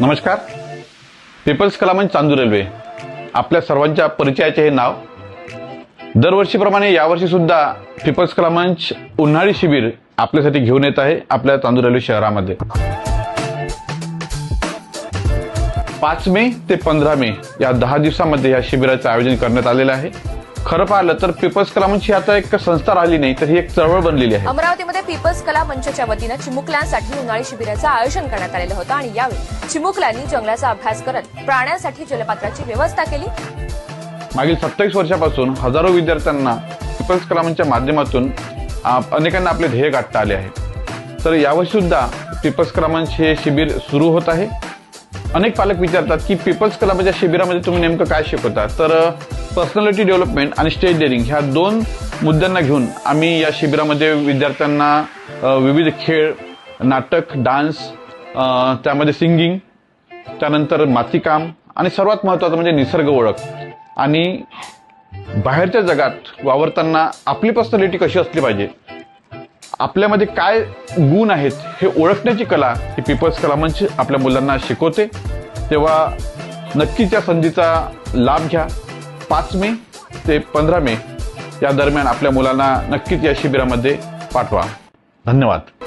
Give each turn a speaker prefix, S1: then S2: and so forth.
S1: नमस्कार. Peoples Kalamanch Chandu railway. आपल्या सर्वांच्या परिचयाचे हे नाव. दरवर्षीप्रमाणे यावर्षी सुद्धा पीपल्स कलामंच उन्हाळी शिबिर आपल्यासाठी घेऊन येत आहे आपल्या चांदूर रेल्वे शहरामध्ये. पाच मे ते पंधरा मे या दहा दिवसामध्ये या शिबिराचं आयोजन करण्यात आलेलं आहे. खरं पाहिलं तर पीपल्स कलामंच ही आता एक संस्था राहिली नाही तर ही एक चळवळ बनलेली आहे.
S2: अमरावतीमध्ये पीपल्स कला मंचच्या वतीनं चिमुकल्यांसाठी उन्हाळी शिबिराचं आयोजन करण्यात आलेलं होतं आणि यावेळी चिमुकल्यांनी जंगलाचा अभ्यास करत प्राण्यांसाठी जलपात्राची व्यवस्था केली.
S1: मागील सत्तावीस वर्षापासून हजारो विद्यार्थ्यांना पीपल्स कलामच्या माध्यमातून आ, अनेकांना आपले ध्येय गाठता आले आहे. तर यावर्षी सुद्धा पीपल्स कलामंच हे शिबिर सुरू होत आहे. अनेक पालक विचारतात की पीपल्स कलामच्या शिबिरामध्ये तुम्ही नेमकं काय शिकवता? तर पर्सनॅलिटी डेव्हलपमेंट आणि स्टेज डेअरिंग ह्या दोन मुद्द्यांना घेऊन आम्ही या शिबिरामध्ये विद्यार्थ्यांना विविध खेळ नाटक डान्स त्यामध्ये सिंगिंग त्यानंतर मातीकाम आणि सर्वात महत्त्वाचं म्हणजे निसर्ग ओळख. आणि बाहेरच्या जगात वावरताना आपली पर्सनॅलिटी कशी असली पाहिजे? आपल्यामध्ये काय गुण आहेत हे ओळखण्याची कला ही पीपल्स कला मंच आपल्या मुलांना शिकवते. तेव्हा नक्कीच या संधीचा लाभ घ्या. पाच मे ते पंधरा मे या दरम्यान आपल्या मुलांना नक्कीच या शिबिरामध्ये पाठवा. धन्यवाद.